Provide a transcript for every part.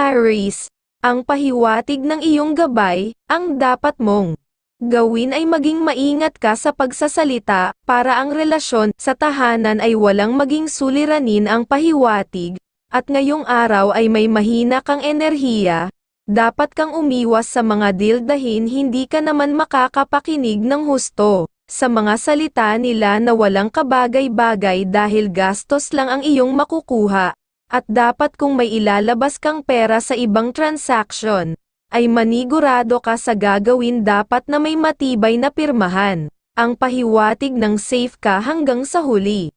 Aries, ang pahiwatig ng iyong gabay, ang dapat mong gawin ay maging maingat ka sa pagsasalita, para ang relasyon sa tahanan ay walang maging suliranin ang pahiwatig, at ngayong araw ay may mahina kang enerhiya, dapat kang umiwas sa mga dildahin hindi ka naman makakapakinig ng husto, sa mga salita nila na walang kabagay-bagay dahil gastos lang ang iyong makukuha, at dapat kung may ilalabas kang pera sa ibang transaction, ay manigurado ka sa gagawin dapat na may matibay na pirmahan, ang pahiwatig ng safe ka hanggang sa huli.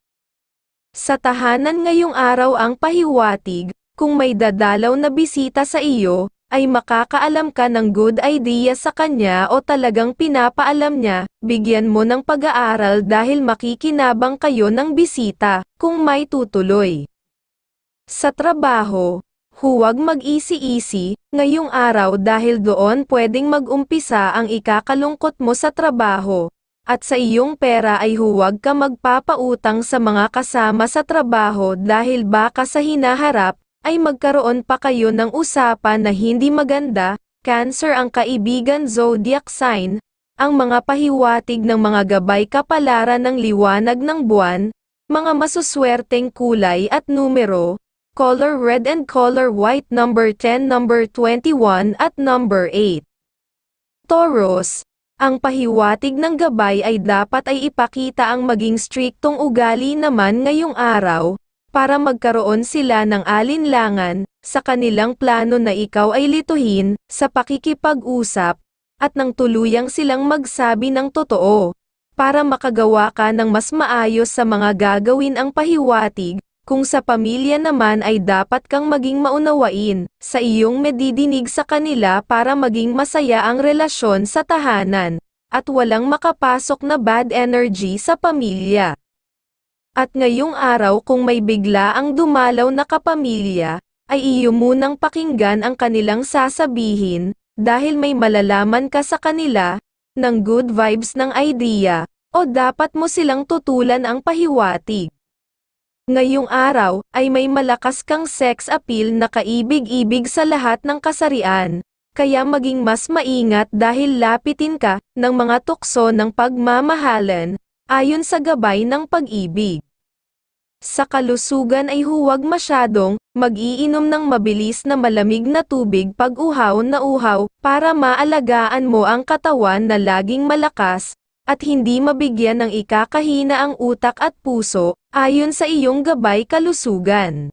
Sa tahanan ngayong araw ang pahiwatig, kung may dadalaw na bisita sa iyo, ay makakaalam ka ng good idea sa kanya o talagang pinapaalam niya, bigyan mo ng pag-aaral dahil makikinabang kayo ng bisita, kung may tutuloy. Sa trabaho, huwag mag-easy-easy, ngayong araw dahil doon pwedeng mag-umpisa ang ikakalungkot mo sa trabaho, at sa iyong pera ay huwag ka magpapautang sa mga kasama sa trabaho dahil baka sa hinaharap, ay magkaroon pa kayo ng usapan na hindi maganda, Cancer ang kaibigan zodiac sign, ang mga pahiwatig ng mga gabay kapalaran ng liwanag ng buwan, mga masuswerteng kulay at numero, color red and color white number 10 number 21 at number 8. Taurus, ang pahiwatig ng gabay ay dapat ay ipakita ang maging striktong ugali naman ngayong araw, para magkaroon sila ng alinlangan, sa kanilang plano na ikaw ay lituhin, sa pakikipag-usap, at nang tuluyang silang magsabi ng totoo, para makagawa ka ng mas maayos sa mga gagawin ang pahiwatig, kung sa pamilya naman ay dapat kang maging maunawain, sa iyong medidinig sa kanila para maging masaya ang relasyon sa tahanan, at walang makapasok na bad energy sa pamilya. At ngayong araw kung may bigla ang dumalaw na kapamilya, ay iyo munang pakinggan ang kanilang sasabihin, dahil may malalaman ka sa kanila, ng good vibes ng idea, o dapat mo silang tutulan ang pahiwatig. Ngayong araw, ay may malakas kang sex appeal na kaibig-ibig sa lahat ng kasarian, kaya maging mas maingat dahil lapitin ka ng mga tukso ng pagmamahalan, ayon sa gabay ng pag-ibig. Sa kalusugan ay huwag masyadong mag-iinom ng mabilis na malamig na tubig pag uhaw na uhaw para maalagaan mo ang katawan na laging malakas, at hindi mabigyan ng ikakahina ang utak at puso, ayon sa iyong gabay kalusugan.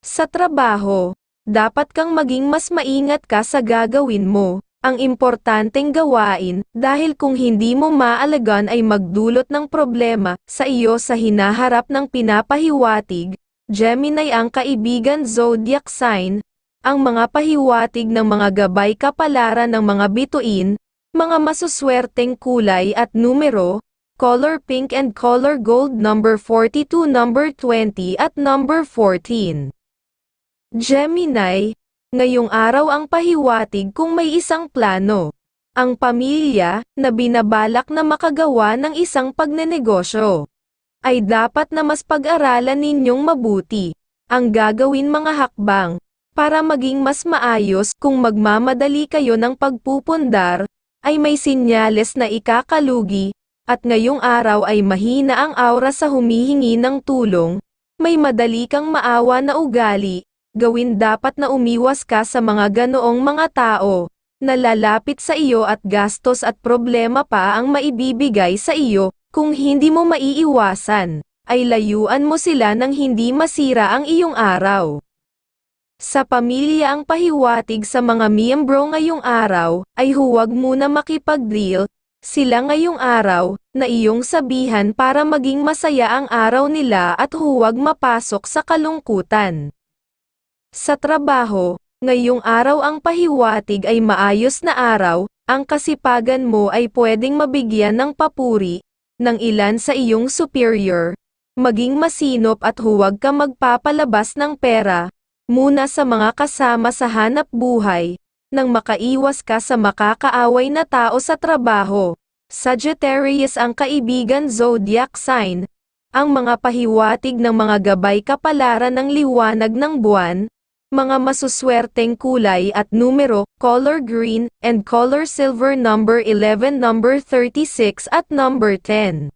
Sa trabaho, dapat kang maging mas maingat ka sa gagawin mo, ang importanteng gawain, dahil kung hindi mo maalagan ay magdulot ng problema sa iyo sa hinaharap ng pinapahiwatig, Gemini ang kaibigan zodiac sign, ang mga pahiwatig ng mga gabay kapalaran ng mga bituin, mga masuswerteng kulay at numero, color pink and color gold number 42 number 20 at number 14. Gemini, ngayong araw ang pahiwatig kung may isang plano. Ang pamilya, na binabalak na makagawa ng isang pagnenegosyo, ay dapat na mas pag-aralan ninyong mabuti, ang gagawin mga hakbang, para maging mas maayos kung magmamadali kayo ng pagpupundar, ay may sinyales na ikakalugi, at ngayong araw ay mahina ang aura sa humihingi ng tulong, may madali kang maawa na ugali, gawin dapat na umiwas ka sa mga ganoong mga tao, na lalapit sa iyo at gastos at problema pa ang maibibigay sa iyo, kung hindi mo maiiwasan, ay layuan mo sila nang hindi masira ang iyong araw. Sa pamilya ang pahiwatig sa mga miyembro ngayong araw, ay huwag muna makipag-deal, sila ngayong araw, na iyong sabihan para maging masaya ang araw nila at huwag mapasok sa kalungkutan. Sa trabaho, ngayong araw ang pahiwatig ay maayos na araw, ang kasipagan mo ay pwedeng mabigyan ng papuri, ng ilan sa iyong superior, maging masinop at huwag ka magpapalabas ng pera, muna sa mga kasama sa hanap buhay, nang makaiwas ka sa makakaaway na tao sa trabaho. Sagittarius ang kaibigan zodiac sign, ang mga pahiwatig ng mga gabay kapalaran ng liwanag ng buwan, mga masuswerteng kulay at numero, color green, and color silver number 11 number 36 at number 10.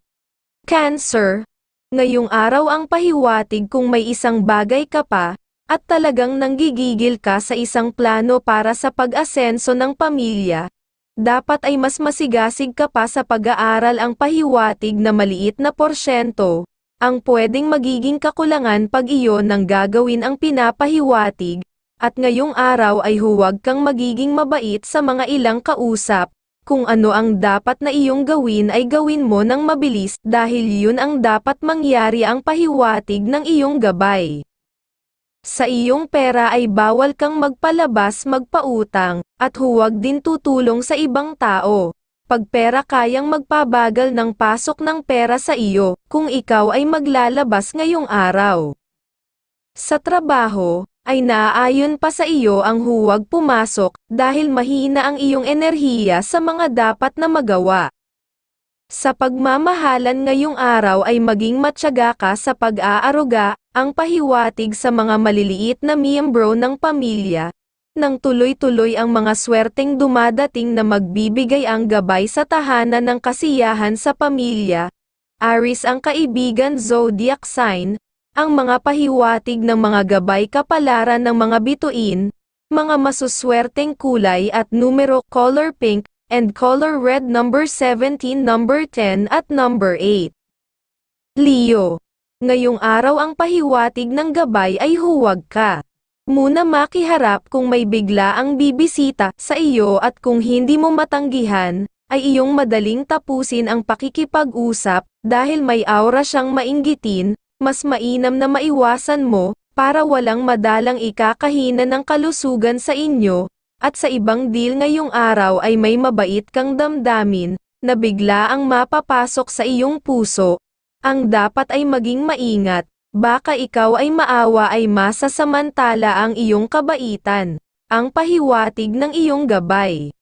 Cancer, ngayong araw ang pahiwatig kung may isang bagay ka pa, at talagang nanggigigil ka sa isang plano para sa pag-asenso ng pamilya, dapat ay mas masigasig ka pa sa pag-aaral ang pahiwatig na maliit na porsyento, ang pwedeng magiging kakulangan pag iyon ang gagawin ang pinapahiwatig, at ngayong araw ay huwag kang magiging mabait sa mga ilang kausap, kung ano ang dapat na iyong gawin ay gawin mo ng mabilis dahil yun ang dapat mangyari ang pahiwatig ng iyong gabay. Sa iyong pera ay bawal kang magpalabas magpautang, at huwag din tutulong sa ibang tao. Pag pera kayang magpabagal ng pasok ng pera sa iyo, kung ikaw ay maglalabas ngayong araw. Sa trabaho, ay naaayon pa sa iyo ang huwag pumasok, dahil mahina ang iyong enerhiya sa mga dapat na magawa. Sa pagmamahalan ngayong araw ay maging matyaga ka sa pag-aaruga, ang pahiwatig sa mga maliliit na miyembro ng pamilya, nang tuloy-tuloy ang mga swerteng dumadating na magbibigay ang gabay sa tahanan ng kasiyahan sa pamilya. Aris ang kaibigan zodiac sign, ang mga pahiwatig ng mga gabay kapalaran ng mga bituin, mga masuswerteng kulay at numero color pink, and color red number 17 number 10 at number 8. Leo. Ngayong araw ang pahiwatig ng gabay ay huwag ka. Muna makiharap kung may bigla ang bibisita sa iyo at kung hindi mo matanggihan, ay iyong madaling tapusin ang pakikipag-usap, dahil may aura siyang mainggitin, mas mainam na maiwasan mo, para walang madalang ikakahina ng kalusugan sa inyo, at sa ibang deal ngayong araw ay may mabait kang damdamin, na bigla ang mapapasok sa iyong puso. Ang dapat ay maging maingat, baka ikaw ay maawa ay masasamantala ang iyong kabaitan, ang pahiwatig ng iyong gabay.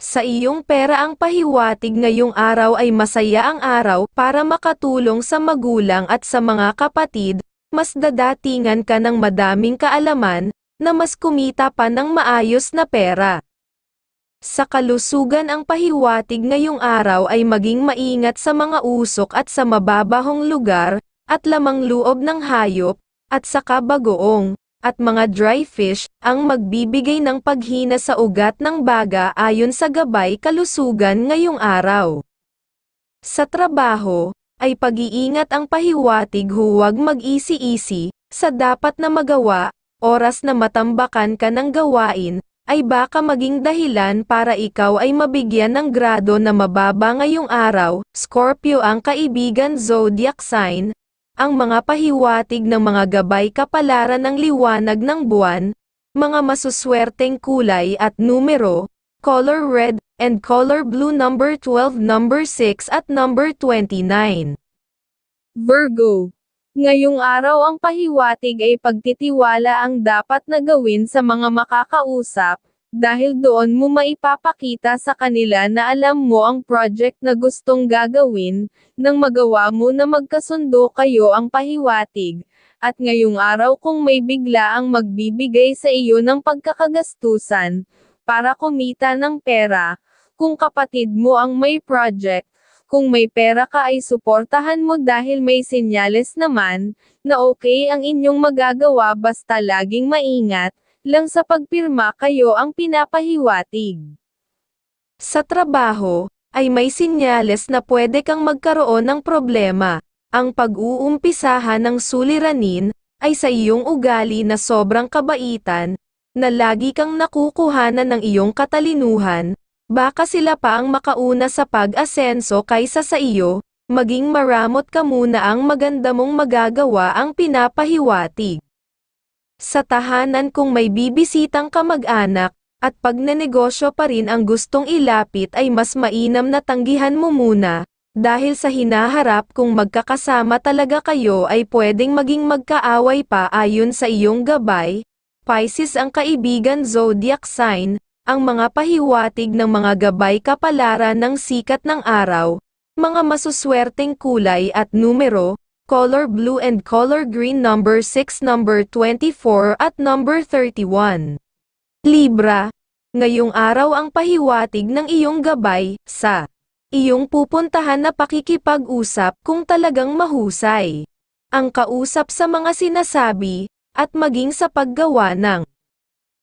Sa iyong pera ang pahiwatig ngayong araw ay masaya ang araw para makatulong sa magulang at sa mga kapatid, mas dadatingan ka ng madaming kaalaman, na mas kumita pa ng maayos na pera. Sa kalusugan ang pahiwatig ngayong araw ay maging maingat sa mga usok at sa mababahong lugar, at lamang loob ng hayop, at sa kabagoong, at mga dry fish, ang magbibigay ng paghina sa ugat ng baga ayon sa gabay kalusugan ngayong araw. Sa trabaho, ay pag-iingat ang pahiwatig huwag mag-isi-isi, sa dapat na magawa, oras na matambakan ka ng gawain, ay baka maging dahilan para ikaw ay mabigyan ng grado na mababa ngayong araw, Scorpio ang kaibigan zodiac sign, ang mga pahiwatig ng mga gabay kapalaran ng liwanag ng buwan, mga masuswerteng kulay at numero, color red, and color blue number 12 number 6 at number 29. Virgo. Ngayong araw ang pahiwatig ay pagtitiwala ang dapat na gawin sa mga makakausap, dahil doon mo maipapakita sa kanila na alam mo ang project na gustong gagawin, nang magawa mo na magkasundo kayo ang pahiwatig, at ngayong araw kung may bigla ang magbibigay sa iyo ng pagkakagastusan, para kumita ng pera, kung kapatid mo ang may project, kung may pera ka ay suportahan mo dahil may senyales naman, na okay ang inyong magagawa basta laging maingat, lang sa pagpirma kayo ang pinapahiwatig. Sa trabaho, ay may sinyales na pwede kang magkaroon ng problema. Ang pag-uumpisahan ng suliranin, ay sa iyong ugali na sobrang kabaitan, na lagi kang nakukuhanan ng iyong katalinuhan, baka sila pa ang makauna sa pag-asenso kaysa sa iyo, maging maramot ka muna ang maganda mong magagawa ang pinapahiwatig. Sa tahanan kung may bibisitang kamag-anak, at pag nanegosyo pa rin ang gustong ilapit ay mas mainam na tanggihan mo muna, dahil sa hinaharap kung magkakasama talaga kayo ay pwedeng maging magkaaway pa ayon sa iyong gabay. Pisces ang kaibigan zodiac sign, ang mga pahiwatig ng mga gabay kapalaran ng sikat ng araw, mga masuswerteng kulay at numero, color blue and color green number 6, number 24 at number 31. Libra, ngayong araw ang pahiwatig ng iyong gabay sa iyong pupuntahan na pakikipag-usap kung talagang mahusay. Ang kausap sa mga sinasabi at maging sa paggawa ng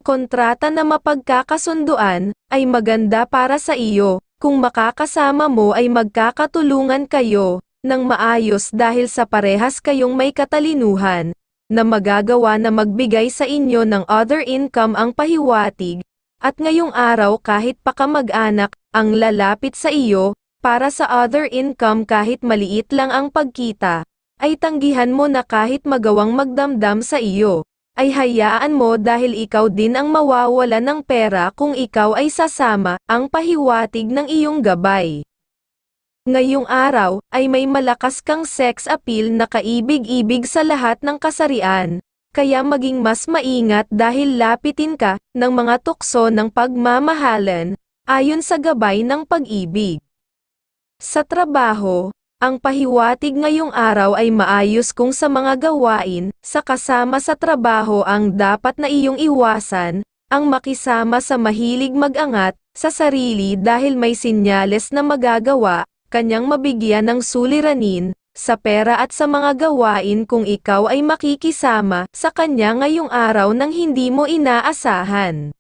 kontrata na mapagkakasunduan ay maganda para sa iyo. Kung makakasama mo ay magkakatulungan kayo ng maayos dahil sa parehas kayong may katalinuhan na magagawa na magbigay sa inyo ng other income ang pahiwatig. At ngayong araw kahit pa kamag-anak ang lalapit sa iyo para sa other income kahit maliit lang ang pagkita ay tanggihan mo na kahit magawang magdamdam sa iyo ay hayaan mo dahil ikaw din ang mawawala ng pera kung ikaw ay sasama, ang pahiwatig ng iyong gabay. Ngayong araw, ay may malakas kang sex appeal na kaibig-ibig sa lahat ng kasarian, kaya maging mas maingat dahil lapitin ka ng mga tukso ng pagmamahalan, ayon sa gabay ng pag-ibig. Sa trabaho, ang pahiwatig ngayong araw ay maayos kung sa mga gawain, sa kasama sa trabaho ang dapat na iyong iwasan, ang makisama sa mahilig mag-angat, sa sarili dahil may sinyales na magagawa, kanyang mabigyan ng suliranin, sa pera at sa mga gawain kung ikaw ay makikisama sa kanya ngayong araw nang hindi mo inaasahan.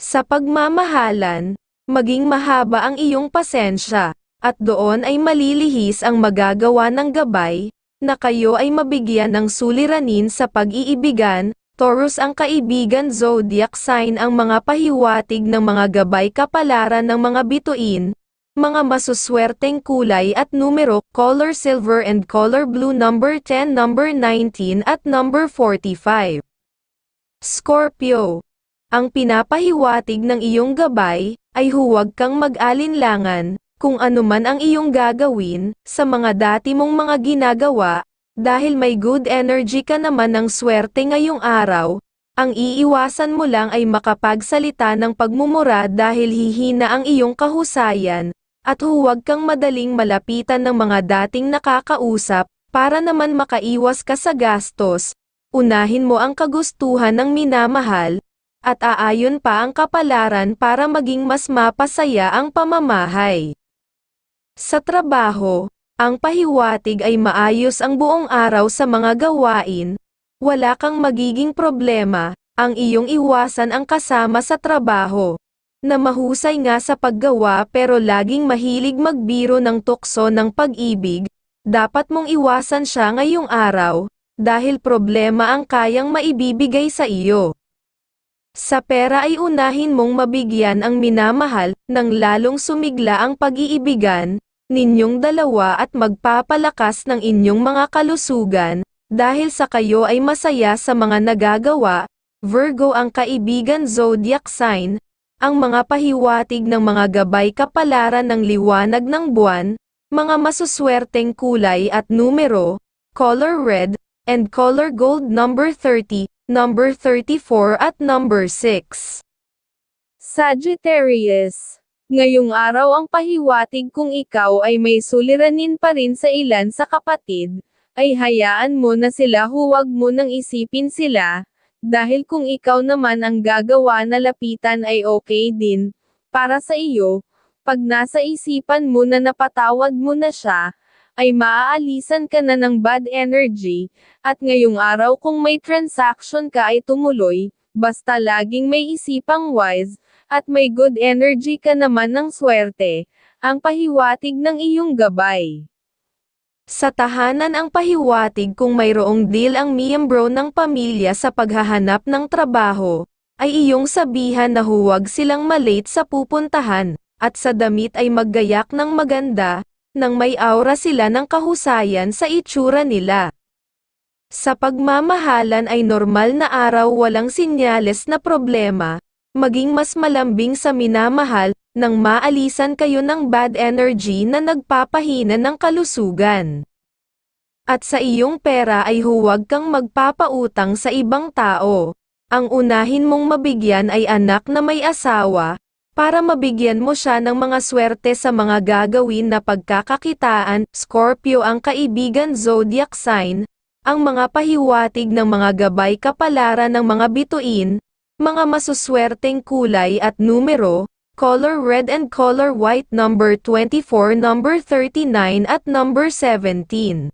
Sa pagmamahalan, maging mahaba ang iyong pasensya at doon ay malilihis ang magagawa ng gabay, na kayo ay mabigyan ng suliranin sa pag-iibigan, Taurus ang kaibigan zodiac sign ang mga pahiwatig ng mga gabay kapalaran ng mga bituin, mga masuswerteng kulay at numero, color silver and color blue number 10, number 19 at number 45. Scorpio. Ang pinapahiwatig ng iyong gabay, ay huwag kang mag-alinlangan, kung ano man ang iyong gagawin, sa mga dati mong mga ginagawa, dahil may good energy ka naman ng swerte ngayong araw, ang iiwasan mo lang ay makapagsalita ng pagmumura dahil hihina ang iyong kahusayan, at huwag kang madaling malapitan ng mga dating nakakausap, para naman makaiwas ka sa gastos, unahin mo ang kagustuhan ng minamahal, at aayon pa ang kapalaran para maging mas mapasaya ang pamamahay. Sa trabaho, ang pahiwatig ay maayos ang buong araw sa mga gawain, wala kang magiging problema, ang iyong iwasan ang kasama sa trabaho, na mahusay nga sa paggawa pero laging mahilig magbiro ng tukso ng pag-ibig, dapat mong iwasan siya ngayong araw, dahil problema ang kayang maibibigay sa iyo. Sa pera ay unahin mong mabigyan ang minamahal, nang lalong sumigla ang pag-iibigan, ninyong dalawa at magpapalakas ng inyong mga kalusugan, dahil sa kayo ay masaya sa mga nagagawa, Virgo ang kaibigan zodiac sign, ang mga pahiwatig ng mga gabay kapalaran ng liwanag ng buwan, mga masuswerteng kulay at numero, color red, and color gold number 30, number 34 at number 6. Sagittarius. Ngayong araw ang pahiwatig kung ikaw ay may suliranin pa rin sa ilan sa kapatid, ay hayaan mo na sila huwag mo nang isipin sila, dahil kung ikaw naman ang gagawa na lapitan ay okay din, para sa iyo, pag nasa isipan mo na napatawad mo na siya, ay maaalisan ka na ng bad energy, at ngayong araw kung may transaction ka ay tumuloy, basta laging may isipang wise, at may good energy ka naman ng swerte, ang pahiwatig ng iyong gabay. Sa tahanan ang pahiwatig kung mayroong deal ang miyembro ng pamilya sa paghahanap ng trabaho, ay iyong sabihan na huwag silang malate sa pupuntahan, at sa damit ay maggayak ng maganda, nang may aura sila ng kahusayan sa itsura nila. Sa pagmamahalan ay normal na araw walang sinyales na problema, maging mas malambing sa minamahal, nang maalisan kayo ng bad energy na nagpapahina ng kalusugan. At sa iyong pera ay huwag kang magpapautang sa ibang tao. Ang unahin mong mabigyan ay anak na may asawa, para mabigyan mo siya ng mga swerte sa mga gagawin na pagkakakitaan. Scorpio ang kaibigan zodiac sign, ang mga pahiwatig ng mga gabay kapalaran ng mga bituin, mga masuswerteng kulay at numero, color red and color white number 24, number 39 at number 17.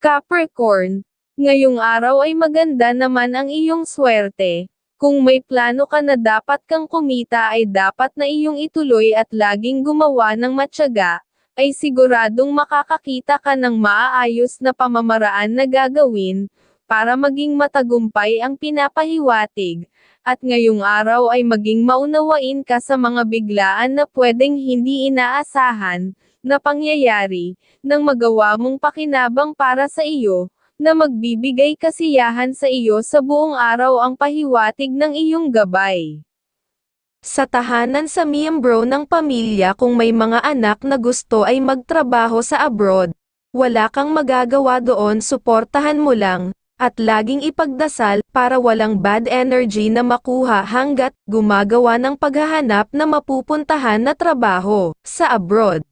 Capricorn, ngayong araw ay maganda naman ang iyong swerte. Kung may plano ka na dapat kang kumita ay dapat na iyong ituloy at laging gumawa ng matyaga, ay siguradong makakakita ka ng maaayos na pamamaraan na gagawin, para maging matagumpay ang pinapahiwatig, at ngayong araw ay maging maunawain ka sa mga biglaan na pwedeng hindi inaasahan, na pangyayari, nang magawa mong pakinabang para sa iyo, na magbibigay kasiyahan sa iyo sa buong araw ang pahiwatig ng iyong gabay. Sa tahanan sa miyembro ng pamilya kung may mga anak na gusto ay magtrabaho sa abroad, wala kang magagawa doon suportahan mo lang, at laging ipagdasal para walang bad energy na makuha hanggat gumagawa ng paghahanap na mapupuntahan na trabaho sa abroad.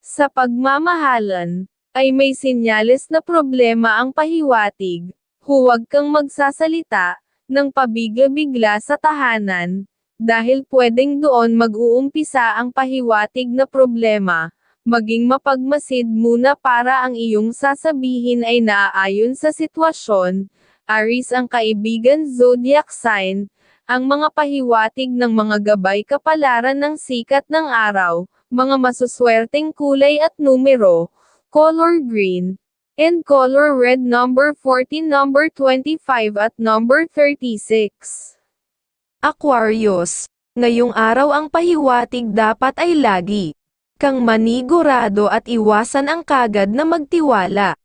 Sa pagmamahalan, ay may sinyales na problema ang pahiwatig, huwag kang magsasalita, ng pabigla-bigla sa tahanan, dahil pwedeng doon mag-uumpisa ang pahiwatig na problema, maging mapagmasid muna para ang iyong sasabihin ay naaayon sa sitwasyon, Aris ang kaibigan zodiac sign, ang mga pahiwatig ng mga gabay kapalaran ng sikat ng araw, mga masuswerteng kulay at numero, color green, and color red number 14 number 25 at number 36. Aquarius, ngayong araw ang pahiwatig dapat ay lagi kang manigurado at iwasan ang kagad na magtiwala.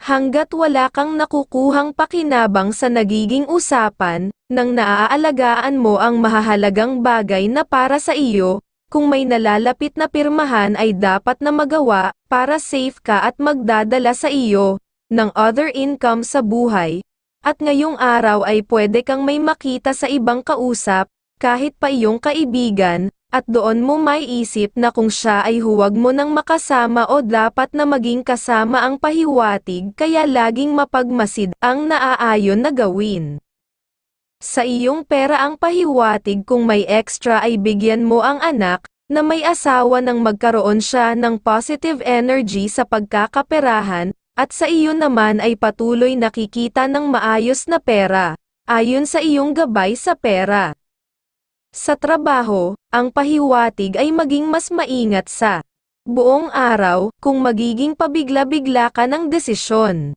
Hanggat wala kang nakukuhang pakinabang sa nagiging usapan, nang naaalagaan mo ang mahahalagang bagay na para sa iyo, kung may nalalapit na pirmahan ay dapat na magawa, para safe ka at magdadala sa iyo, ng other income sa buhay. At ngayong araw ay pwede kang may makita sa ibang kausap, kahit pa iyong kaibigan, at doon mo may isip na kung siya ay huwag mo nang makasama o dapat na maging kasama ang pahiwatig kaya laging mapagmasid ang naaayon na gawin. Sa iyong pera ang pahiwatig kung may extra ay bigyan mo ang anak, na may asawa nang magkaroon siya ng positive energy sa pagkakaperahan, at sa iyo naman ay patuloy nakikita ng maayos na pera, ayon sa iyong gabay sa pera. Sa trabaho, ang pahiwatig ay maging mas maingat sa buong araw kung magiging pabigla-bigla ka ng desisyon.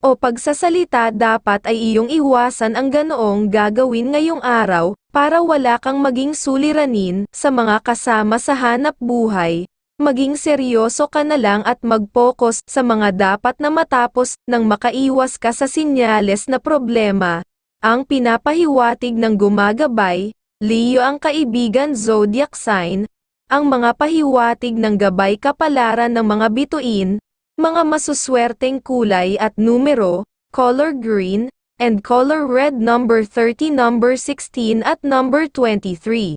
O pagsasalita dapat ay iyong iwasan ang ganoong gagawin ngayong araw para wala kang maging suliranin sa mga kasama sa hanap buhay. Maging seryoso ka na lang at mag-focus sa mga dapat na matapos nang makaiwas ka sa sinyales na problema. Ang pinapahiwatig ng gumagabay, Leo ang kaibigan zodiac sign, ang mga pahiwatig ng gabay kapalaran ng mga bituin, mga masuswerteng kulay at numero, color green, and color red number 30 number 16 at number 23.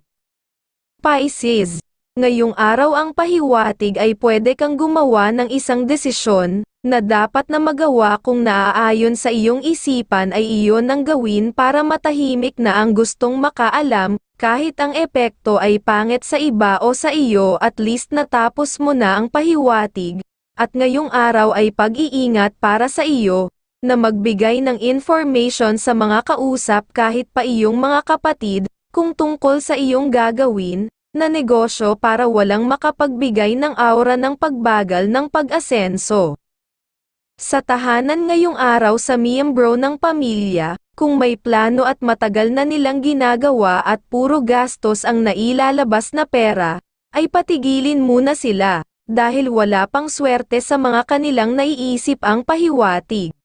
Pisces, ngayong araw ang pahiwatig ay pwede kang gumawa ng isang desisyon, na dapat na magawa kung naaayon sa iyong isipan ay iyon ang gawin para matahimik na ang gustong makaalam, kahit ang epekto ay pangit sa iba o sa iyo at least natapos mo na ang pahiwatig, at ngayong araw ay pag-iingat para sa iyo, na magbigay ng information sa mga kausap kahit pa iyong mga kapatid, kung tungkol sa iyong gagawin, na negosyo para walang makapagbigay ng aura ng pagbagal ng pag-asenso. Sa tahanan ngayong araw sa miyembro ng pamilya, kung may plano at matagal na nilang ginagawa at puro gastos ang nailalabas na pera, ay patigilin muna sila, dahil wala pang swerte sa mga kanilang naiisip ang pahiwatig.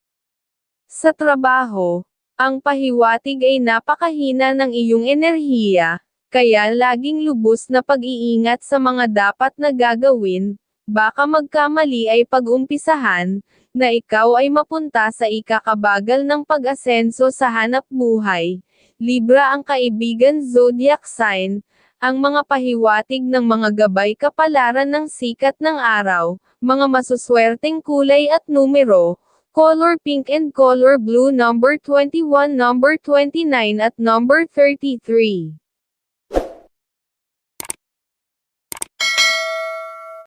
Sa trabaho, ang pahiwatig ay napakahina ng iyong enerhiya, kaya laging lubos na pag-iingat sa mga dapat na gagawin, baka magkamali ay pag-umpisahan, na ikaw ay mapunta sa ikakabagal ng pag-asenso sa hanap buhay. Libra ang kaibigan zodiac sign, ang mga pahiwatig ng mga gabay kapalaran ng sikat ng araw, mga masuswerteng kulay at numero, color pink and color blue number 21 number 29 at number 33.